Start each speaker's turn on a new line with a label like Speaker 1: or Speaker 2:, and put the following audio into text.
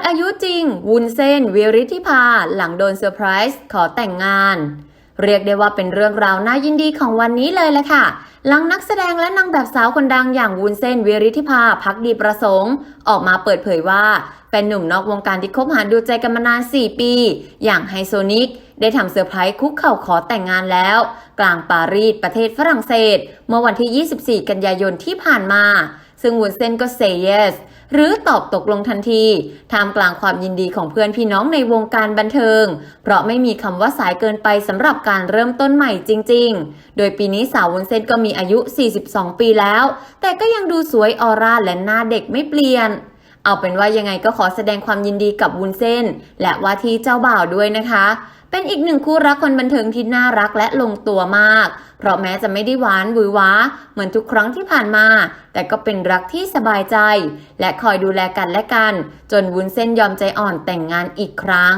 Speaker 1: ดอายุจริง วุ้นเส้นวิริธิภาหลังโดนเซอร์ไพรส์ขอแต่งงาน เรียกได้ว่าเป็นเรื่องราวน่ายินดีของวันนี้เลยแหละค่ะ หลังนักแสดงและนางแบบสาวคนดังอย่างวุ้นเส้นวิริธิภาพักดีประสงค์ ออกมาเปิดเผยว่าแฟนหนุ่มนอกวงการที่คบหาดูใจกันมานาน 4 ปี อย่างไฮโซนิก ได้ทำเซอร์ไพรส์คุกเข่าขอแต่งงานแล้ว กลางปารีสประเทศฝรั่งเศส เมื่อวันที่ 24 กันยายนที่ผ่านมา ซึ่งวุ้นเส้นก็ say yes หรือตอบตกลงทันทีท่ามกลางความยินดีของเพื่อนพี่น้องในวงการบันเทิง เพราะไม่มีคำว่าสายเกินไปสำหรับการเริ่มต้นใหม่จริง ๆ โดยปีนี้สาววุ้นเส้นก็มีอายุ 42 ปีแล้ว แต่ก็ยังดูสวยออร่าและหน้าเด็กไม่เปลี่ยน เอาเป็นว่ายังไงก็ขอแสดงความยินดีกับวุ้นเส้น และว่าที่เจ้าบ่าวด้วยนะคะ เป็นอีกหนึ่งคู่รักคนบันเทิงที่น่ารักและลงตัวมาก เพราะแม้จะไม่ได้หวานหวือหวาเหมือนทุกครั้งที่ผ่านมา แต่ก็เป็นรักที่สบายใจ และคอยดูแลกันและกัน จนวุ้นเส้นยอมใจอ่อนแต่งงานอีกครั้ง